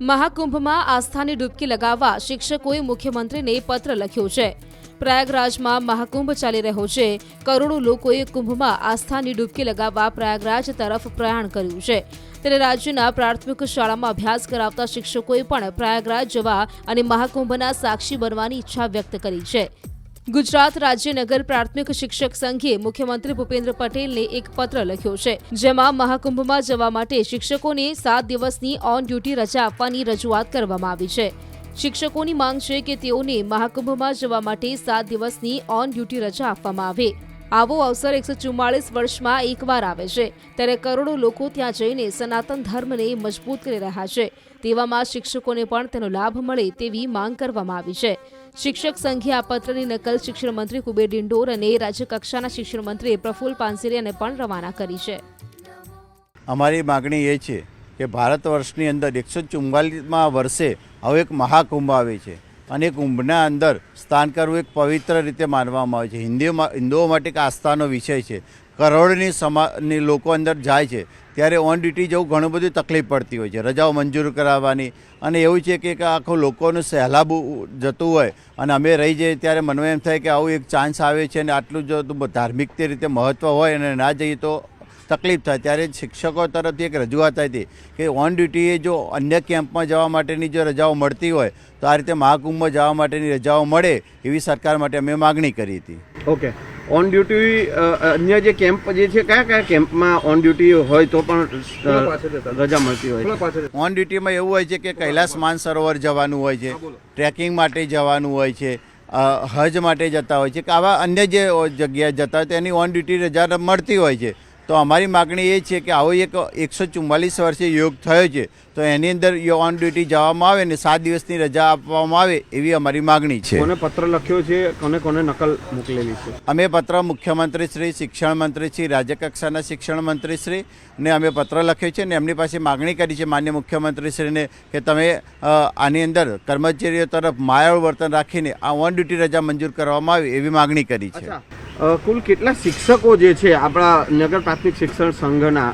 મહાકુંભમાં આસ્થાની ડૂબકી લગાવવા શિક્ષકોએ મુખ્યમંત્રીને પત્ર લખ્યો છે. પ્રયાગરાજમાં મહાકુંભ ચાલી રહ્યો છે. કરોડો લોકોએ કુંભમાં આસ્થાની ડૂબકી લગાવવા પ્રયાગરાજ તરફ પ્રયાણ કર્યું છે. ત્યારે રાજ્યના પ્રાથમિક શાળામાં અભ્યાસ કરાવતા શિક્ષકોએ પણ પ્રયાગરાજ જવા અને મહાકુંભના સાક્ષી બનવાની ઈચ્છા વ્યક્ત કરી છે. ગુજરાત રાજ્ય નગર પ્રાથમિક શિક્ષક સંઘે મુખ્યમંત્રી ભૂપેન્દ્ર પટેલને એક પત્ર લખ્યો છે, જેમાં મહાકુંભમાં જવા માટે શિક્ષકોને સાત દિવસની ઓન ડ્યુટી રજા આપવાની રજૂઆત કરવામાં આવી છે. શિક્ષકોની માંગ છે કે તેઓને મહાકુંભમાં જવા માટે સાત દિવસની ઓન ડ્યુટી રજા આપવામાં આવે. આવો અવસર એકસો ચુમ્માળીસ વર્ષમાં એકવાર આવે છે. ત્યારે કરોડો લોકો ત્યાં જઈને સનાતન ધર્મને મજબૂત કરી રહ્યા છે. તેવામાં શિક્ષકોને પણ તેનો લાભ મળે તેવી માંગ કરવામાં આવી છે. શિક્ષક સંઘે આ પત્રની નકલ શિક્ષણ મંત્રી કુબેર ડિંડોર અને રાજ્ય કક્ષાના શિક્ષણ મંત્રી પ્રફુલ્લ પાનસેરિયાને પણ રવાના કરી છે. અમારી માગણી એ છે કે ભારત વર્ષની અંદર એકસો ચુમ્માલીસમાં વર્ષે હવે એક મહાકુંભ આવે છે. અને એક કુંભના અંદર સ્નાન કરવું એક પવિત્ર રીતે માનવામાં આવે છે. હિન્દીઓમાં હિન્દુઓ માટે એક આસ્થાનો વિષય છે. કરોડની સમાની લોકો અંદર જાય છે, ત્યારે ઓન ડ્યુટી જવું ઘણું બધું તકલીફ પડતી હોય છે. રજાઓ મંજૂર કરાવવાની અને એવું છે કે આખો લોકોનું સહેલાબ જતું હોય અને અમે રહી જઈએ ત્યારે મનમાં એમ થાય કે આવું એક ચાન્સ આવે છે અને આટલું જો ધાર્મિક રીતે મહત્ત્વ હોય અને ના જઈએ તો તકલીફ થાય. ત્યારે શિક્ષકો તરફથી એક રજૂઆત હતી કે ઓન ડ્યુટીએ જો અન્ય કેમ્પમાં જવા માટેની જો રજાઓ મળતી હોય તો આ રીતે મહાકુંભમાં જવા માટેની રજાઓ મળે એવી સરકાર માટે અમે માગણી કરી હતી. ઓકે ઓન ડ્યુટી અન્ય જે કેમ્પ જે છે કયા કયા કેમ્પમાં ઓન ડ્યુટી હોય તો પણ રજા મળતી હોય ઓન ડ્યુટીમાં એવું હોય છે કે કૈલાસ માનસરોવર જવાનું હોય છે ટ્રેકિંગ માટે જવાનું હોય છે હજ માટે જતા હોય છે કે આવા અન્ય જે જગ્યાએ જતા હોય તેની ઓન ડ્યુટી રજા મળતી હોય છે. તો અમારી માગણી એ છે કે આવો એક એકસો ચુમ્માલીસ વર્ષે યોગ થયો છે તો એની અંદર ઓન ડ્યુટી જવામાં આવે ને સાત દિવસની રજા આપવામાં આવે એવી અમારી માગણી છે. કોને પત્ર લખ્યો છે કોને કોને નકલ મોકલેલી છે? અમે પત્ર મુખ્યમંત્રી શ્રી શિક્ષણ મંત્રી શ્રી રાજ્યકક્ષાના શિક્ષણ મંત્રી શ્રી ને અમે પત્ર લખ્યો છે ને એમની પાસે માગણી કરી છે માન્ય મુખ્યમંત્રીશ્રીને કે તમે આની અંદર કર્મચારીઓ તરફ માયાળ વર્તન રાખીને આ ઓન ડ્યુટી રજા મંજૂર કરવામાં આવે એવી માગણી કરી છે. કુલ કેટલા શિક્ષકો જે છે આપણા નગર પ્રાથમિક શિક્ષણ સંઘના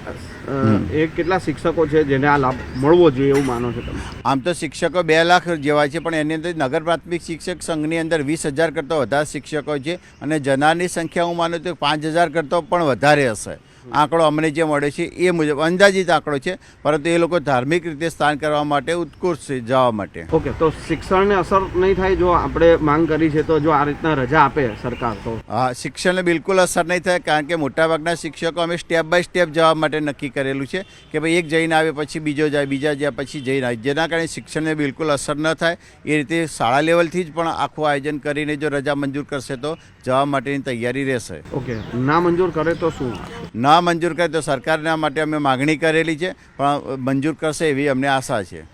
એ કેટલા શિક્ષકો છે જેને આ લાભ મળવો જોઈએ એવું માનો છો તમે? આમ તો શિક્ષકો બે લાખ જેવા છે પણ એની અંદર નગર પ્રાથમિક શિક્ષક સંઘની અંદર વીસ હજાર કરતાં વધારે શિક્ષકો છે અને જનારની સંખ્યા હું માનું તો પાંચ હજાર કરતાં પણ વધારે હશે. આંકડો અમને જે મળે છે એ મુજબ અંદાજિત આંકડો છે પરંતુ એ લોકો ધાર્મિક રીતે સ્થાન કરવા માટે ઉત્કૃષ્ટ છે જવા માટે. ઓકે તો શિક્ષણને અસર નહીં થાય જો આપણે માંગ કરી છે તો જો આ રીતના રજા આપે સરકાર તો? હા શિક્ષણને બિલકુલ અસર નહીં થાય કારણ કે મોટાભાગના શિક્ષકો અમે સ્ટેપ બાય સ્ટેપ જવા માટે નક્કી કરેલું છે કે ભાઈ એક જઈને આવે પછી બીજો જાય બીજા જાય પછી જઈને આવે. જેના કારણે શિક્ષણને બિલકુલ અસર ન થાય. એ રીતે શાળા લેવલથી જ પણ આખું આયોજન કરીને જો રજા મંજૂર કરશે તો જવા માટેની તૈયારી રહેશે. ઓકે. ના મંજૂર કરે તો શું? ના મંજૂર કરે તો સરકારના માટે અમે માગણી કરેલી છે પણ મંજૂર કરશે એવી અમને આશા છે.